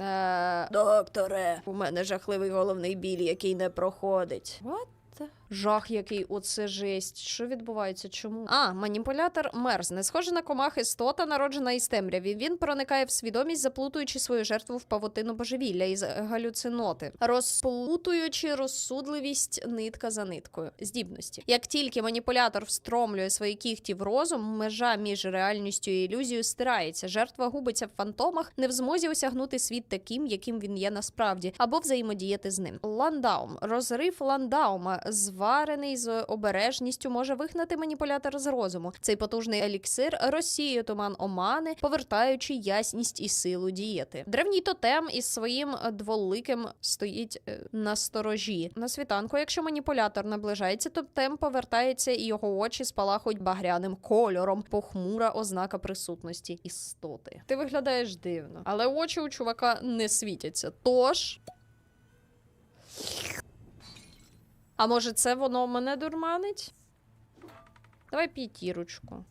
Е, Докторе, у мене жахливий головний біль, який не проходить. What? the- Жах, який оце жесть. Що відбувається? Чому? А, маніпулятор мерзне. Схоже на комах істота, народжена із темряві. Він проникає в свідомість, заплутуючи свою жертву в павутину божевілля із галюциноти, розплутуючи розсудливість нитка за ниткою. Здібності. Як тільки маніпулятор встромлює свої кігті в розум, межа між реальністю і ілюзією стирається. Жертва губиться в фантомах, не в змозі осягнути світ таким, яким він є насправді, або взаємодіяти з ним. Ландаум. Розрив ландаума, зварений з обережністю, може вигнати маніпулятор з розуму. Цей потужний еліксир розсіює туман омани, повертаючи ясність і силу діяти. Древній тотем із своїм дволиким стоїть е, на сторожі. На світанку, якщо маніпулятор наближається, тотем повертається і його очі спалахують багряним кольором. Похмура ознака присутності істоти. Ти виглядаєш дивно, але очі у чувака не світяться. Тож. А може, це воно мене дурманить? Давай п'ятірочку.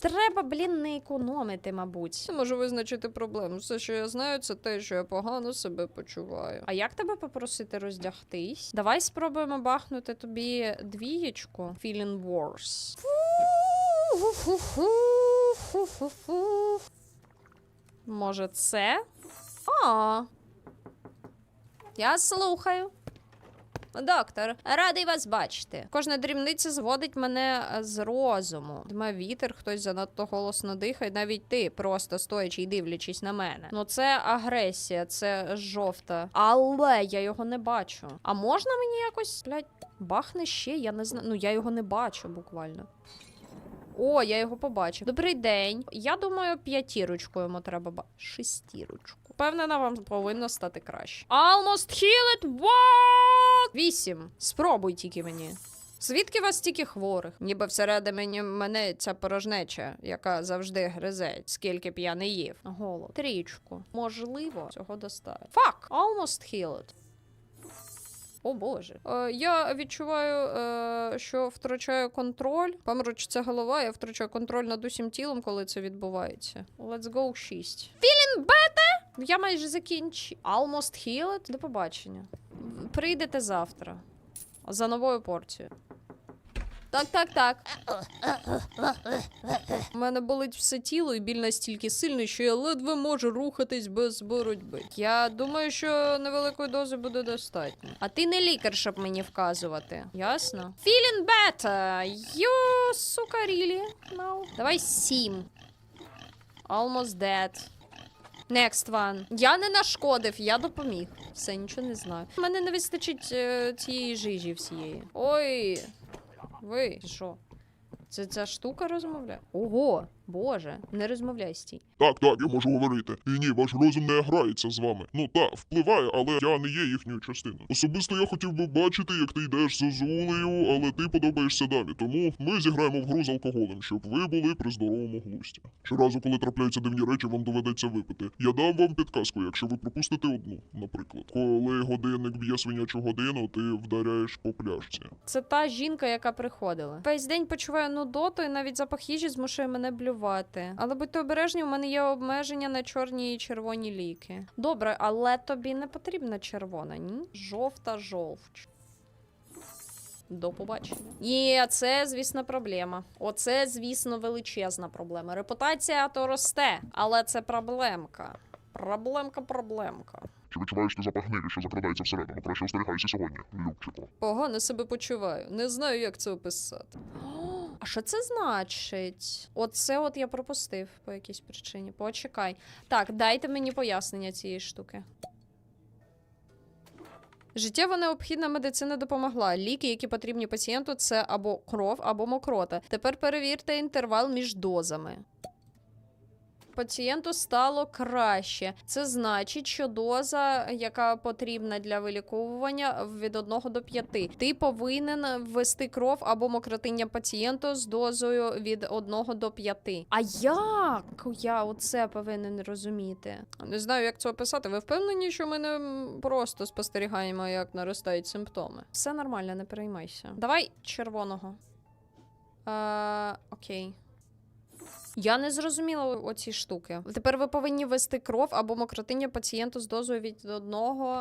Треба, блін, не економити, мабуть. Це може визначити проблему. Все, що я знаю, це те, що я погано себе почуваю. А як тебе попросити роздягтись? Давай спробуємо бахнути тобі двієчку. Feeling worse. Може, це? А. Я слухаю. Доктор, радий вас бачити. Кожна дрібниця зводить мене е, з розуму. Дме вітер, хтось занадто голосно дихає, навіть ти, просто стоячи і дивлячись на мене. Ну це агресія, це жовта. Але я його не бачу. А можна мені якось, блядь, бахне ще? Я не знаю. Ну я його не бачу буквально. О, я його побачив. Добрий день. Я думаю, п'ятірочку йому треба ба. Шестірочку. Впевнена, вам повинно стати краще. Almost healed. What? Вісім. Спробуй тільки мені. Звідки вас стільки хворих? Ніби всередині мене ця порожнеча, яка завжди гризе, скільки б я не їв. Голод. Трічку. Можливо, цього достатньо. Fuck! Almost healed. О боже. Е, я відчуваю, е, що втрачаю контроль. Паморочиться голова, я втрачаю контроль над усім тілом, коли це відбувається. Let's go 6. Feeling better? Я майже закінчив. Almost healed? До побачення. Прийдете завтра. За новою порцією. Так, так, так. У мене болить все тіло і біль настільки сильний, що я ледве можу рухатись без боротьби. Я думаю, що невеликої дози буде достатньо. А ти не лікар, щоб мені вказувати. Ясно? Feeling better. You, сука, really? No. Давай сім. Almost dead. Next one. Я не нашкодив, я допоміг. Все, нічого не знаю. У мене не вистачить е, цієї жижі всієї. Ой. Ви що? Це ця штука розмовляє? Ого, боже, не розмовляй стій. Так, так, я можу говорити. І ні, ваш розум не грається з вами. Ну так, впливає, але я не є їхньою частиною. Особисто я хотів би бачити, як ти йдеш з Азулею, але ти подобаєшся далі. Тому ми зіграємо в гру з алкоголем, щоб ви були при здоровому глузді. Щоразу, коли трапляються дивні речі, вам доведеться випити. Я дам вам підказку, якщо ви пропустите одну, наприклад. Коли годинник б'є свинячу годину, ти вдаряєш по пляшці. Це та жінка, яка приходила. Весь день почуваю нудоту, і навіть запах їжі змушує мене блювати. Але будьте обережні, у мене є обмеження на чорні і червоні ліки. Добре, але тобі не потрібна червона, ні? Жовта жовч. До побачення. Є, це, звісно, проблема. Оце, звісно, величезна проблема. Репутація то росте, але це проблемка. Проблемка, проблемка. Чи відчуваєш ти запах гнилі, що закрадається всередину? Краще остерігайся сьогодні, Любчику. Погано себе почуваю. Не знаю, як це описати. А що це значить? Оце от я пропустив по якійсь причині. Почекай. Так, дайте мені пояснення цієї штуки. Життєво необхідна медицина допомогла. Ліки, які потрібні пацієнту, це або кров, або мокрота. Тепер перевірте інтервал між дозами. Пацієнту стало краще. Це значить, що доза, яка потрібна для виліковування, від 1 до 5. Ти повинен ввести кров або мокротиння пацієнту з дозою від 1 до 5. А як я оце повинен розуміти? Не знаю, як це описати. Ви впевнені, що ми не просто спостерігаємо, як наростають симптоми? Все нормально, не переймайся. Давай червоного. Е, окей. Я не зрозуміла оці штуки. Тепер ви повинні вести кров або мокротиння пацієнту з дозою від 1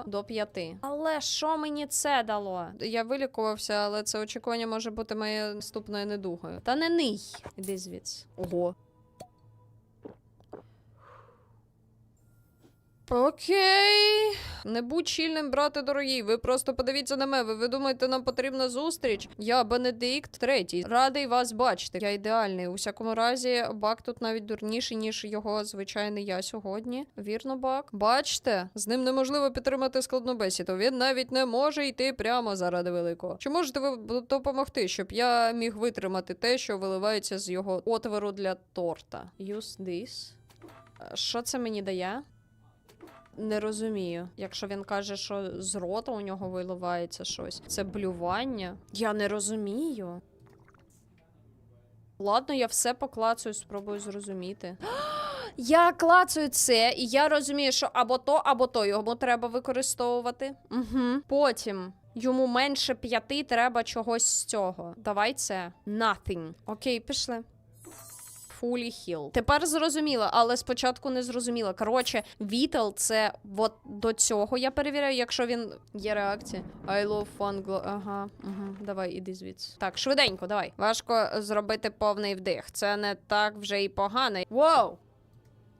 до 5. Але що мені це дало? Я вилікувався, але це очікування може бути моєю наступною недугою. Та не ний. Іди звідси. Ого. Окей. Не будь чільним, брате дорогий. Ви просто подивіться на мене. Ви думаєте, нам потрібна зустріч? Я Бенедикт третій. Радий вас бачити. Я ідеальний. У всякому разі, бак тут навіть дурніший, ніж його звичайний я сьогодні. Вірно, бак. Бачите, з ним неможливо підтримати складну бесіду. Він навіть не може йти прямо заради великого. Чи можете ви допомогти, щоб я міг витримати те, що виливається з його отвору для торта? Use this. Е, Що це мені дає? Не розумію. Якщо він каже, що з рота у нього виливається щось, це блювання. Я не розумію. Ладно, я все поклацаю, спробую зрозуміти. Я клацаю це, і я розумію, що або то, або то йому треба використовувати. Угу. Потім йому менше п'яти треба чогось з цього. Давай це. Nothing. Окей, пішли. Fully heal. Тепер зрозуміла, але спочатку не зрозуміла. Коротше, Вітал це от до цього я перевіряю, якщо він є реакція. I love fun Ага, угу. давай, іди звідси. Так, швиденько, давай. Важко зробити повний вдих. Це не так вже і погано. Воу!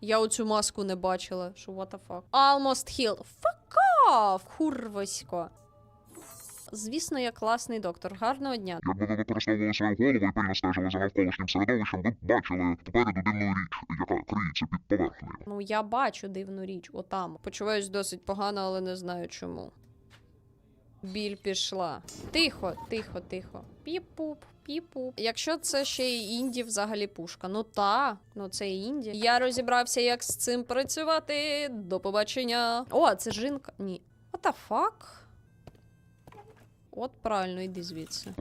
Я оцю маску не бачила. Що what the fuck? Almost healed. Fuck off, хурвосько. Звісно, я класний доктор. Гарного дня. Якби ви використовували свою голову і пильно стежили за навколишнім середовищем, ви б бачили попереду дивну річ, яка криється під поверхнею. Ну, я бачу дивну річ, отам. Почуваюсь досить погано, але не знаю чому. Біль пішла. Тихо, тихо, тихо. Піп-пуп, піп-пуп. Якщо це ще й інді, взагалі пушка. Ну та, ну це і інді. Я розібрався, як з цим працювати. До побачення. О, це жінка. Ні. What the fuck? От правильно, іди звідси.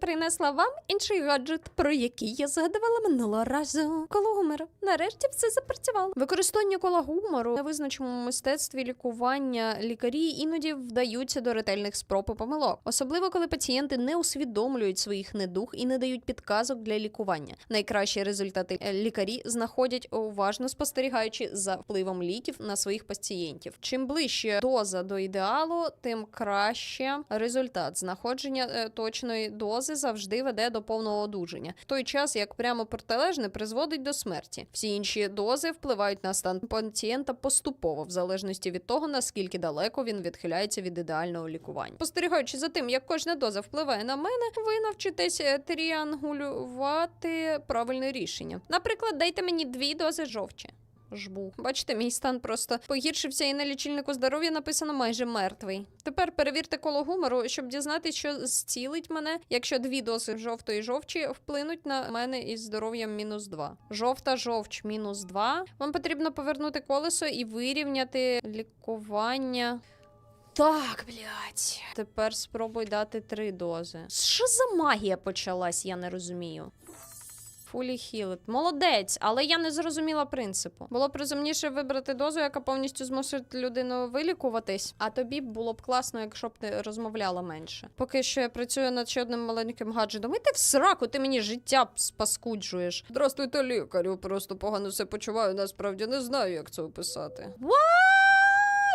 Принесла вам інший гаджет, про який я згадувала минулого разу. Коло гумору. Нарешті все запрацювало. Використання кола гумору на визначеному мистецтві лікування лікарі іноді вдаються до ретельних спроб і помилок, особливо коли пацієнти не усвідомлюють своїх недуг і не дають підказок для лікування. Найкращі результати е, лікарі знаходять уважно спостерігаючи за впливом ліків на своїх пацієнтів. Чим ближче доза до ідеалу, тим краще результат. Знаходження е, точної дози завжди веде до повного одужання, в той час як прямо протилежне призводить до смерті. Всі інші дози впливають на стан пацієнта поступово, в залежності від того, наскільки далеко він відхиляється від ідеального лікування. Спостерігаючи за тим, як кожна доза впливає на мене, ви навчитесь е, тріангулювати правильне рішення. Наприклад, дайте мені дві дози жовчі. Жбу. Бачите, мій стан просто погіршився, і на лічильнику здоров'я написано майже мертвий. Тепер перевірте коло гумору, щоб дізнатися, що зцілить мене, якщо дві дози жовтої жовчі вплинуть на мене із здоров'ям мінус 2. Жовта жовч мінус 2. Вам потрібно повернути колесо і вирівняти лікування. Так, блядь. Тепер спробуй дати три дози. Що за магія почалась, я не розумію. Fully healed. Молодець, але я не зрозуміла принципу. Було б розумніше вибрати дозу, яка повністю змусить людину вилікуватись. А тобі було б класно, якщо б ти розмовляла менше. Поки що я працюю над ще одним маленьким гаджетом. І ти в сраку, ти мені життя спаскуджуєш. Здравствуйте, лікарю. Просто погано все почуваю. Насправді не знаю, як це описати.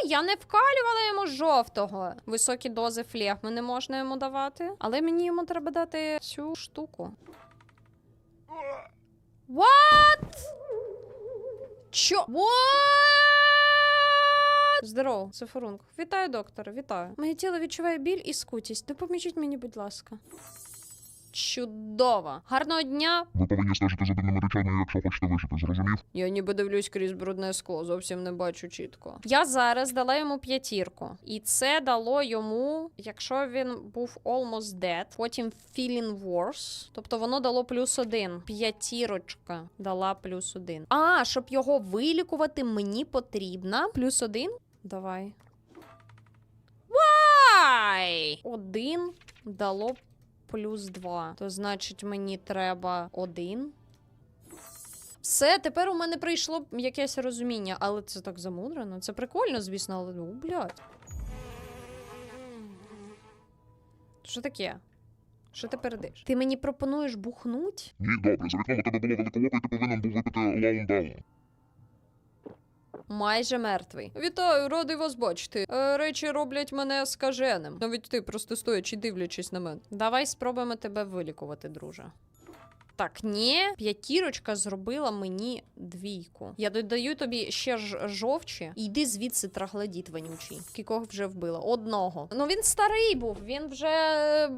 Я не вкалювала йому жовтого. Високі дози флегми не можна йому давати. Але мені йому треба дати цю штуку. What? Чо? What? Здорово, це Форунг. Вітаю, доктора, вітаю. Моє тіло відчуває біль і скутість. Допоможіть мені, будь ласка. Чудово. Гарного дня. Ви повинні стежити за дивними речами, якщо хочете вижити, зрозумів? Я ніби дивлюсь крізь брудне скло, зовсім не бачу чітко. Я зараз дала йому п'ятірку, і це дало йому, якщо він був almost dead, потім feeling worse, тобто воно дало плюс один. П'ятірочка дала плюс один. А, щоб його вилікувати, мені потрібна плюс один. Давай. Вай! Один дало плюс два. То значить, мені треба один. Все, тепер у мене прийшло якесь розуміння, але це так замудрено. Це прикольно, звісно, але ну, блядь. Що таке? Що ти передиш? Ти мені пропонуєш бухнуть? Ні, добре, за вікном у тебе було великолоко, і ти повинен був випити лаундаун. Майже мертвий. Вітаю, радий вас бачити. Е, речі роблять мене скаженим. Навіть ти просто стоячи дивлячись на мене. Давай спробуємо тебе вилікувати, друже. Так, ні, п'ятірочка зробила мені двійку. Я додаю тобі ще ж жовчі. Йди звідси траглодіт вонючий. Кількох вже вбила? Одного. Ну він старий був, він вже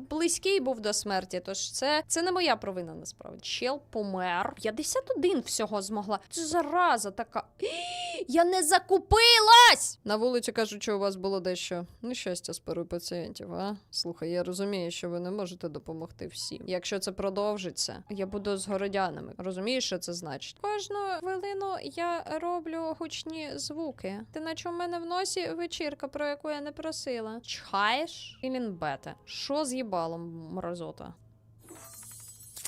близький був до смерті. Тож це, це не моя провина, насправді. Чел помер. 51 всього змогла. Це зараза така. Я не закупилась! На вулиці кажуть, що у вас було дещо нещастя з парою пацієнтів, а? Слухай, я розумію, що ви не можете допомогти всім. Якщо це продовжиться, я буду з городянами. Розумієш, що це значить? Кожну хвилину я роблю гучні звуки. Ти наче у мене в носі вечірка, про яку я не просила. Чхаєш? Ілінбете. Що з їбалом, мразота?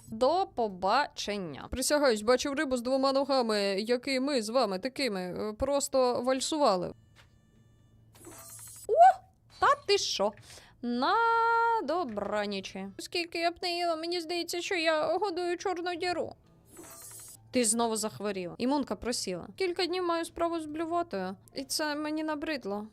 До побачення. Присягаюсь, бачив рибу з двома ногами, які ми з вами такими е, просто вальсували. О! Та ти що? На добранічі. Скільки я б не їла, мені здається, що я годую чорну діру. Ти знову захворіла. Імунка просіла. Кілька днів маю справу з блювотою, і це мені набридло.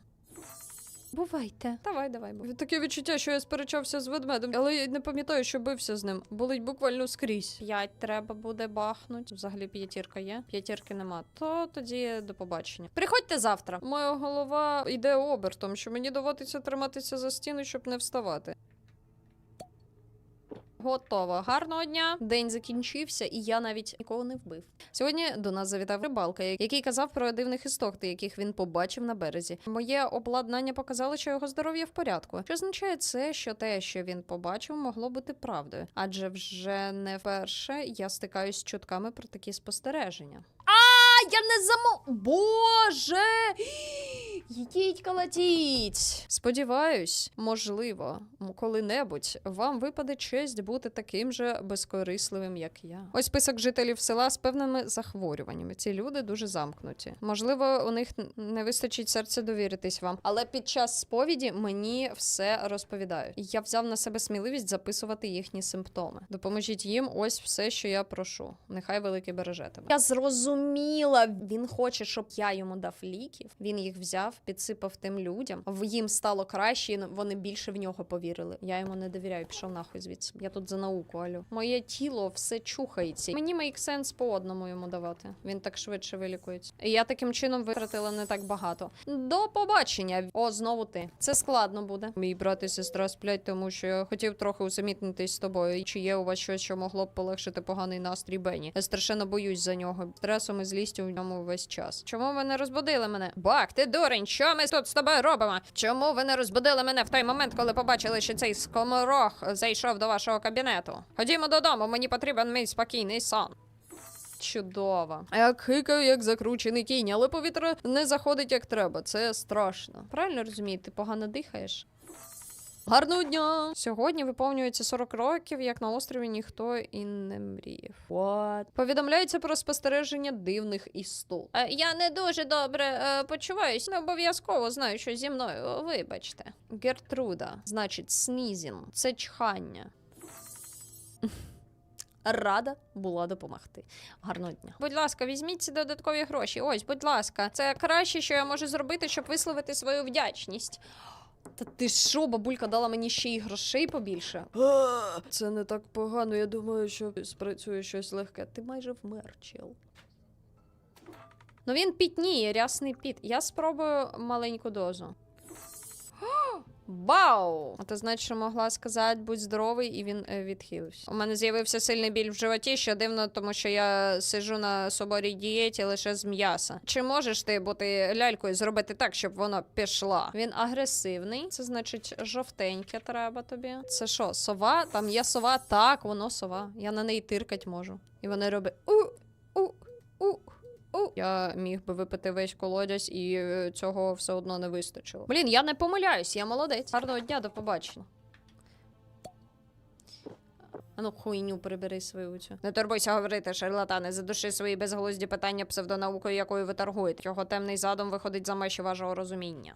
Бувайте. Давай, давай. бувай. Таке відчуття, що я сперечався з ведмедем, але я не пам'ятаю, що бився з ним. Болить буквально скрізь. П'ять треба буде бахнуть. Взагалі п'ятірка є. П'ятірки нема. То тоді до побачення. Приходьте завтра. Моя голова йде обертом, що мені доводиться триматися за стіну, щоб не вставати. Готово. Гарного дня. День закінчився, і я навіть нікого не вбив. Сьогодні до нас завітав рибалка, який казав про дивних істот, яких він побачив на березі. Моє обладнання показало, що його здоров'я в порядку. Що означає це, що те, що він побачив, могло бути правдою, адже вже не вперше я стикаюсь з чутками про такі спостереження. А, я не замо... Боже! Їдіть колотіть! Сподіваюсь, можливо, коли-небудь вам випаде честь бути таким же безкорисливим, як я. Ось список жителів села з певними захворюваннями. Ці люди дуже замкнуті. Можливо, у них не вистачить серця довіритись вам, але під час сповіді мені все розповідають. Я взяв на себе сміливість записувати їхні симптоми. Допоможіть їм, ось все, що я прошу. Нехай великий береже тебе. Я зрозуміла. Він хоче, щоб я йому дав ліків. Він їх взяв, підсипав тим людям. В їм стало краще, вони більше в нього повірили. Я йому не довіряю. Пішов нахуй звідси. Я тут за науку, алю. Моє тіло все чухається. Мені make sense по одному йому давати. Він так швидше вилікується. І я таким чином витратила не так багато. До побачення. О, знову ти. Це складно буде. Мій брат і сестра сплять, тому що я хотів трохи усамітнитись з тобою. Чи є у вас щось, що могло б полегшити поганий настрій Бені? Я страшенно боюсь за нього. Стресом і злістю в ньому весь час. Чому ви не розбудили мене? Бак, ти дурень, що ми тут з тобою робимо? Чому ви не розбудили мене в той момент, коли побачили, що цей скоморох зайшов до вашого кабінету? Ходімо додому, мені потрібен мій спокійний сон. Чудово. Я хикаю, як закручений кінь, але повітря не заходить як треба. Це страшно. Правильно розумію, ти погано дихаєш? Гарного дня! Сьогодні виповнюється 40 років, як на острові ніхто і не мріяв. What? Повідомляється про спостереження дивних істот. Е, я не дуже добре е, почуваюсь. Не обов'язково знаю, що зі мною. Вибачте. Гертруда, значить, снізін. Це чхання. Рада була допомогти. Гарного дня. Будь ласка, візьміть ці додаткові гроші. Ось, будь ласка, це краще, що я можу зробити, щоб висловити свою вдячність. Та ти що, бабулька дала мені ще й грошей побільше? Це не так погано. Я думаю, що спрацює щось легке. Ти майже вмер, чел. Ну він пітніє, рясний піт. Я спробую маленьку дозу. Бау! А то значить, могла сказати, будь здоровий, і він е, відхилився. У мене з'явився сильний біль в животі, що дивно, тому що я сиджу на соборій дієті лише з м'яса. Чи можеш ти бути лялькою зробити так, щоб вона пішла? Він агресивний, це значить жовтеньке треба тобі. Це що, сова? Там є сова, так, воно сова. Я на неї тиркать можу. І вони роблять у, у, у. У. Я міг би випити весь колодязь, і е, цього все одно не вистачило. Блін, я не помиляюсь, я молодець. Гарного дня, до побачення. А ну, хуйню прибери свою цю. Не турбуйся говорити, шарлатане, задуши свої безглузді питання псевдонаукою, якою ви торгуєте. Його темний задум виходить за межі вашого розуміння.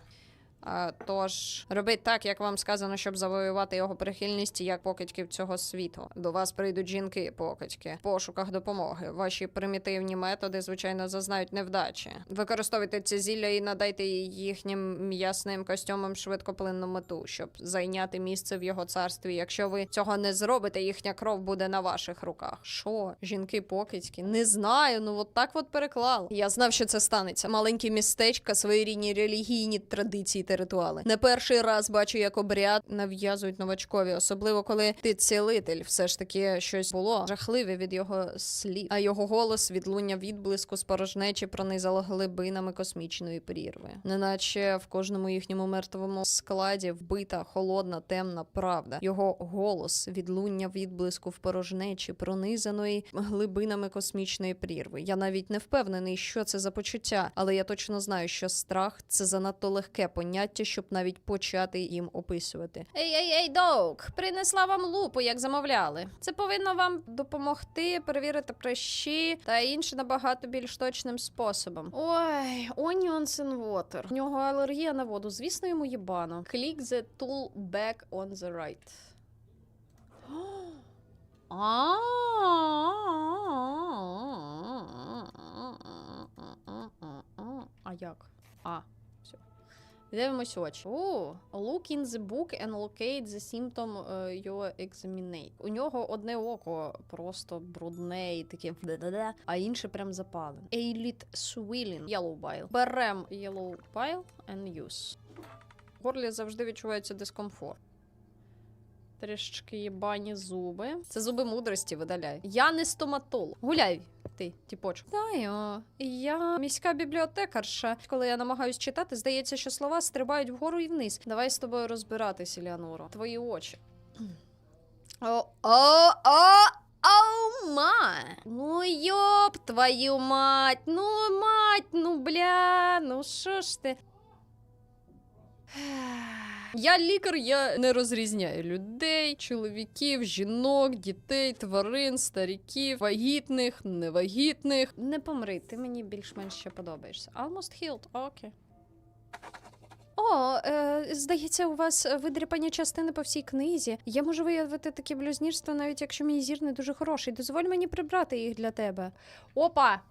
Тож робіть так, як вам сказано, щоб завоювати його прихильність як покидьків цього світу. До вас прийдуть жінки покидьки в пошуках допомоги. Ваші примітивні методи, звичайно, зазнають невдачі. Використовуйте ці зілля і надайте їхнім м'ясним костюмам швидкоплинну мету, щоб зайняти місце в його царстві. Якщо ви цього не зробите, їхня кров буде на ваших руках. Що, жінки покидьки? Не знаю. Ну от так от переклали. Я знав, що це станеться. Маленькі містечка, своєрідні релігійні традиції ритуали. Не перший раз бачу, як обряд нав'язують новачкові, особливо коли ти цілитель. Все ж таки щось було жахливе від його слів. А його голос відлуння відблиску спорожнечі пронизало глибинами космічної прірви. Неначе в кожному їхньому мертвому складі вбита холодна темна правда. Його голос відлуння відблиску в порожнечі, пронизаної глибинами космічної прірви. Я навіть не впевнений, що це за почуття, але я точно знаю, що страх це занадто легке поняття, щоб навіть почати їм описувати. Ей, ей, ей, Доук, принесла вам лупу, як замовляли. Це повинно вам допомогти перевірити прищі та інше набагато більш точним способом. Ой, onions and water. В нього алергія на воду. Звісно, йому їбано. Click the tool back on the right. А як? А. Дивимось очі. О, look in the book and locate the symptom е, you examinate. У нього одне око просто брудне і таке да-да-да, а інше прям запалене. Еліт swelling. Yellow bile. Берем yellow bile and use. В горлі завжди відчувається дискомфорт. Трішечки єбані зуби. Це зуби мудрості видаляй. Я не стоматолог. Гуляй, ти, тіпочок. Знаю, я міська бібліотекарша. Коли я намагаюсь читати, здається, що слова стрибають вгору і вниз. Давай з тобою розбиратися, Ліаноро. Твої очі. О, о, о, о, ма! Ну йоп, твою мать, ну мать, ну бля, ну що ж ти? Я лікар, я не розрізняю людей, чоловіків, жінок, дітей, тварин, старіків, вагітних, невагітних. Не помри, ти мені більш-менш ще подобаєшся. Almost healed, окей. О, е, здається, у вас видріпані частини по всій книзі. Я можу виявити таке блюзнірство, навіть якщо мій зір не дуже хороший. Дозволь мені прибрати їх для тебе. Опа!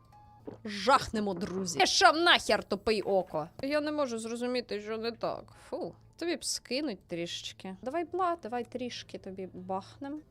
Жахнемо, друзі. Пішов нахер тупий око. Я не можу зрозуміти, що не так. Фу. Тобі б скинуть трішечки. Давай бла, давай трішки тобі бахнем.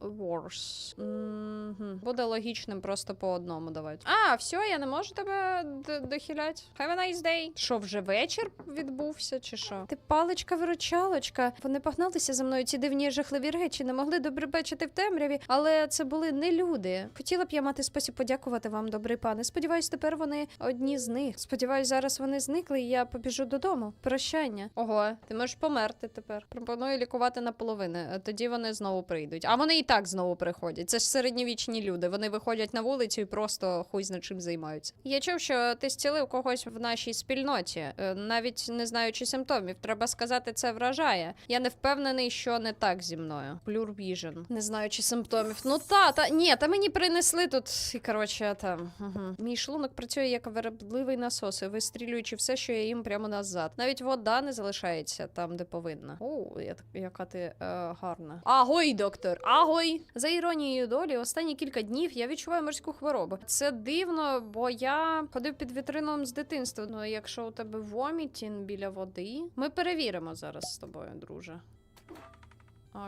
Worse. Мгм. Буде логічним просто по одному давати. А, все, я не можу тебе дохилять. Have a nice day. Що, вже вечір відбувся, чи що? Ти паличка виручалочка. Вони погналися за мною ці дивні жахливі речі, не могли добре бачити в темряві, але це були не люди. Хотіла б я мати спосіб подякувати вам, добрий пане. Сподіваюсь, тепер вони одні з них. Сподіваюсь, зараз вони зникли, і я побіжу додому. Прощання. Ого, ти можеш померти тепер. Пропоную лікувати наполовину, тоді вони знову прийдуть. А вони і так знову приходять. Це ж середньовічні люди. Вони виходять на вулицю і просто хуй зна чим займаються. Я чув, що ти зцілив когось в нашій спільноті, е, навіть не знаючи симптомів. Треба сказати, це вражає. Я не впевнений, що не так зі мною. Vision. Не знаючи симптомів. Ну та, та ні, та мені принесли тут. І коротше, там. Угу. Мій шлунок працює як вербливий насос, вистрілюючи все, що я їм прямо назад. Навіть вода не залишається там, де повинна. О, я, яка ти е, гарна. Агой, доктор, агой! За іронією долі, останні кілька днів я відчуваю морську хворобу. Це дивно, бо я ходив під вітрином з дитинства. Ну, якщо у тебе вомітін біля води, ми перевіримо зараз з тобою, друже.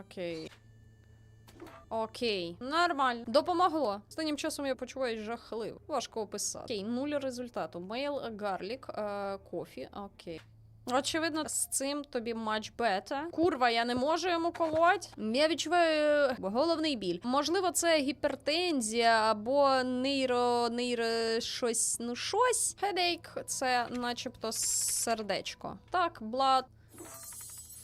Окей. Окей, нормально. Допомогло. Останнім часом я почуваюсь жахливо. Важко описати. Окей, нуль результату. Мейл, гарлік, е, кофі. Окей. Очевидно, з цим тобі матч бета. Курва, я не можу йому колоть. Я відчуваю головний біль. Можливо, це гіпертензія або нейро, нейро щось, ну щось. Хедейк, це начебто сердечко. Так, блад.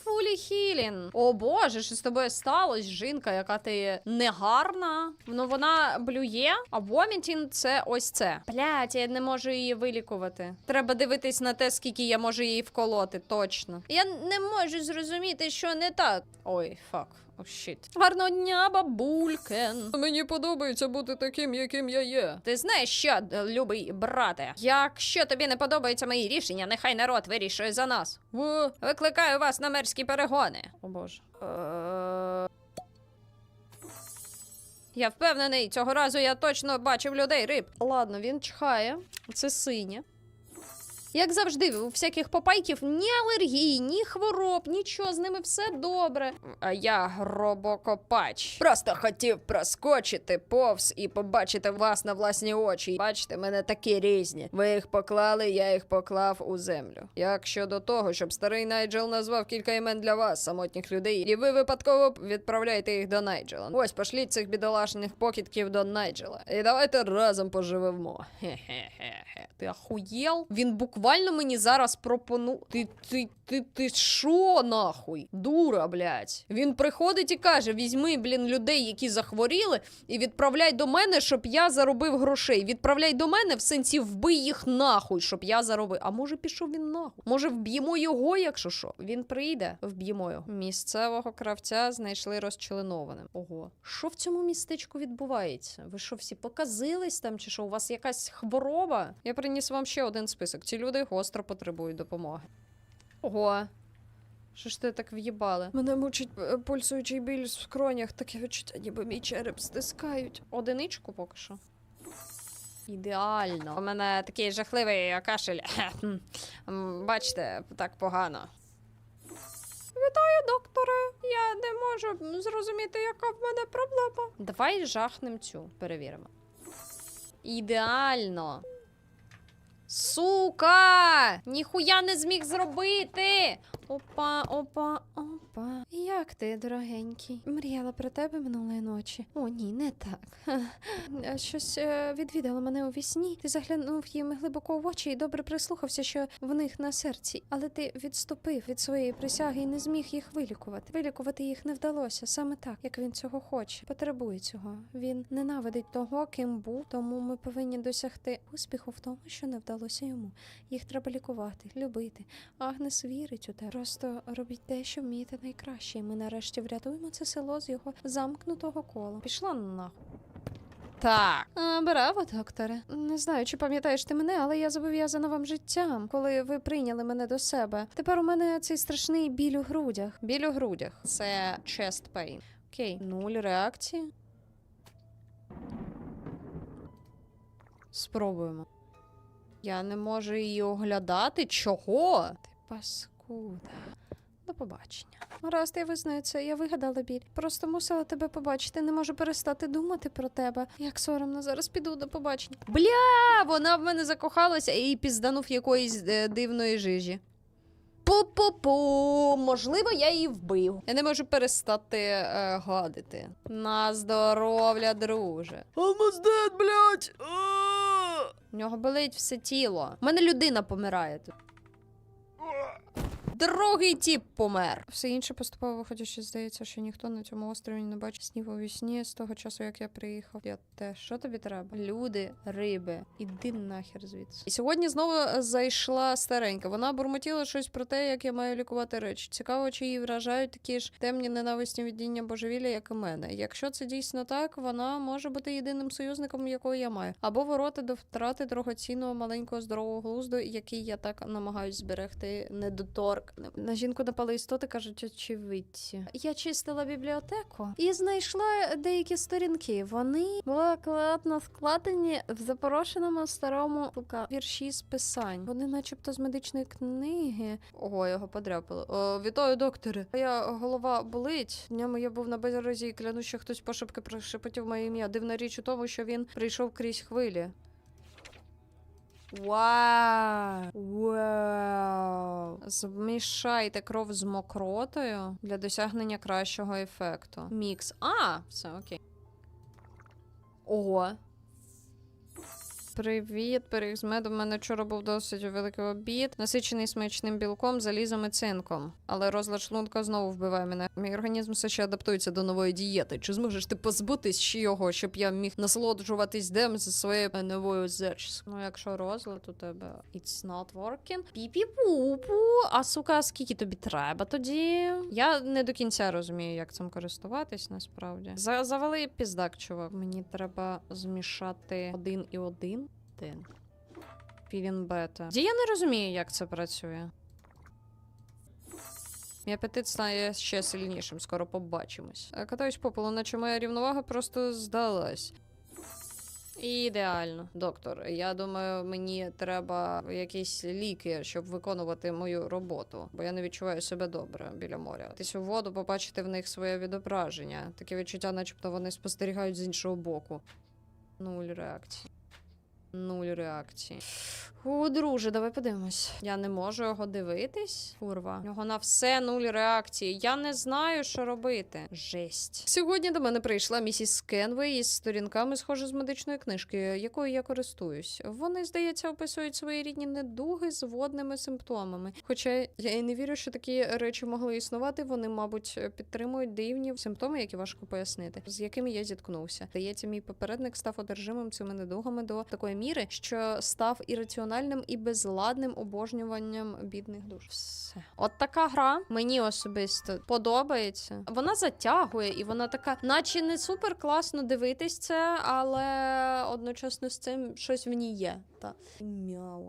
Фулі Хілін. О боже, що з тобою сталося? Жінка, яка ти негарна. Ну вона блює, а Вомітін це ось це. Блять, я не можу її вилікувати. Треба дивитись на те, скільки я можу її вколоти, точно. Я не можу зрозуміти, що не так. Ой, фак. О, щит. Гарного дня, бабулькен. Мені подобається бути таким, яким я є. Ти знаєш що, любий брате? Якщо тобі не подобаються мої рішення, нехай народ вирішує за нас. Во. Викликаю вас на мерські перегони. О боже. Е, Я впевнений, цього разу я точно бачив людей риб. Ладно, він чхає. Це синє. Як завжди, у всяких попайків ні алергії, ні хвороб, нічого, з ними все добре. А я гробокопач. Просто хотів проскочити повз і побачити вас на власні очі. Бачите, мене такі різні. Ви їх поклали, я їх поклав у землю. Як щодо того, щоб старий Найджел назвав кілька імен для вас, самотніх людей, і ви випадково відправляєте їх до Найджела. Ось пошліть цих бідолашних покидьків до Найджела. І давайте разом поживемо. Хе-хе-хе. Ти ахуєл? Він буквально мені зараз пропону. Ти, ти, ти, ти що нахуй? Дура, блядь. Він приходить і каже: візьми, блін, людей, які захворіли, і відправляй до мене, щоб я заробив грошей. Відправляй до мене в сенсі вбий їх нахуй, щоб я заробив. А може пішов він нахуй? Може, вб'ємо його, якщо що? Він прийде, вб'ємо його. Місцевого кравця знайшли розчленованим. Ого, що в цьому містечку відбувається? Ви що, всі показились там, чи що? У вас якась хвороба? Я приніс вам ще один список. Ці люди гостро потребують допомоги. Ого. Що ж ти так в'їбали? Мене мучить е, пульсуючий біль в скронях, таке відчуття, ніби мій череп стискають. Одиничку поки що. Ідеально. У мене такий жахливий кашель. Бачите, так погано. Вітаю, докторе. Я не можу зрозуміти, яка в мене проблема. Давай жахнем цю, перевіримо. Ідеально. Сука! Ніхуя не зміг зробити. Опа, опа, опа. Як ти, дорогенький? Мріяла про тебе минулої ночі. О, ні, не так. Щось е, відвідало мене у вісні. Ти заглянув їм глибоко в очі і добре прислухався, що в них на серці. Але ти відступив від своєї присяги і не зміг їх вилікувати. Вилікувати їх не вдалося саме так, як він цього хоче. Потребує цього. Він ненавидить того, ким був, тому ми повинні досягти успіху в тому, що не вдалося йому. Їх треба лікувати, любити. Агнес вірить у те. Просто робіть те, що вмієте найкраще. І ми нарешті врятуємо це село з його замкнутого кола. Пішла нахуй. Так. А, браво, докторе. Не знаю, чи пам'ятаєш ти мене, але я зобов'язана вам життям, коли ви прийняли мене до себе. Тепер у мене цей страшний біль у грудях. Біль у грудях. Це chest pain. Окей, нуль реакції. Спробуємо. Я не можу її оглядати. Чого? Ти паскуда. До побачення. Гаразд, я визнаю це, я вигадала біль. Просто мусила тебе побачити, не можу перестати думати про тебе. Як соромно, зараз піду до побачення. Бля, вона в мене закохалася і пізданув якоїсь е, дивної жижі. Пу-пу-пу, можливо, я її вбив. Я не можу перестати е, гадити. На здоров'я, друже. Almost dead, блядь! У нього болить все тіло. У мене людина помирає тут. Другий тіп помер. Все інше поступово виходячи, здається, що ніхто на цьому острові не бачить снів у вісні з того часу, як я приїхав. Я теж. Що тобі треба? Люди, риби. Іди нахер звідси. І сьогодні знову зайшла старенька. Вона бурмотіла щось про те, як я маю лікувати речі. Цікаво, чи її вражають такі ж темні ненависні віддіння божевілля, як і мене. Якщо це дійсно так, вона може бути єдиним союзником, якого я маю, або вороти до втрати дорогоцінного маленького здорового глузду, який я так намагаюсь зберегти недоторкним. На жінку напали істоти, кажуть, очевидці. Я чистила бібліотеку і знайшла деякі сторінки. Вони були акуратно складені в запорошеному старому сука, вірші з писань. Вони, начебто, з медичної книги. Ого, його подряпали. О, вітаю, докторе. Моя голова болить. Днями я був на березі і клянусь, що хтось пошепки прошепотів моє ім'я. Дивна річ у тому, що він прийшов крізь хвилі. Вау! Вау! Змішайте кров з мокротою для досягнення кращого ефекту. Мікс. А, все окей. Ого. Привіт, пиріг з медом. У мене вчора був досить великий обід, насичений смачним білком, залізом і цинком. Але розлад шлунка знову вбиває мене. Мій організм все ще адаптується до нової дієти. Чи зможеш ти позбутись ще його, щоб я міг насолоджуватись дем зі своєю е, новою зачіскою? Ну, якщо розлад у тебе it's not working. Пі-пі-пу-пу. А сука, скільки тобі треба тоді? Я не до кінця розумію, як цим користуватись насправді. За завали піздак, чувак. Мені треба змішати один і один. Один. Філін бета. Ді я не розумію, як це працює. Мій апетит стає ще сильнішим, скоро побачимось. Е, Катаюсь по полу, наче моя рівновага просто здалась. Ідеально, доктор. Я думаю, мені треба якісь ліки, щоб виконувати мою роботу, бо я не відчуваю себе добре біля моря. Тись у воду, побачити в них своє відображення. Таке відчуття, начебто вони спостерігають з іншого боку. Нуль реакції. Нуль реакції. У, друже, давай подивимось. Я не можу його дивитись. Курва. У нього на все нуль реакції. Я не знаю, що робити. Жесть. Сьогодні до мене прийшла місіс Скенвей із сторінками, схоже, з медичної книжки, якою я користуюсь. Вони, здається, описують свої рідні недуги з водними симптомами. Хоча я і не вірю, що такі речі могли існувати. Вони, мабуть, підтримують дивні симптоми, які важко пояснити, з якими я зіткнувся. Здається, мій попередник став одержимим цими недугами до такої міри, що став ірраціональним і безладним обожнюванням бідних душ. Все, от така гра мені особисто подобається. Вона затягує, і вона така, наче не супер класно дивитись це, але одночасно з цим щось в ній є. Та мяу.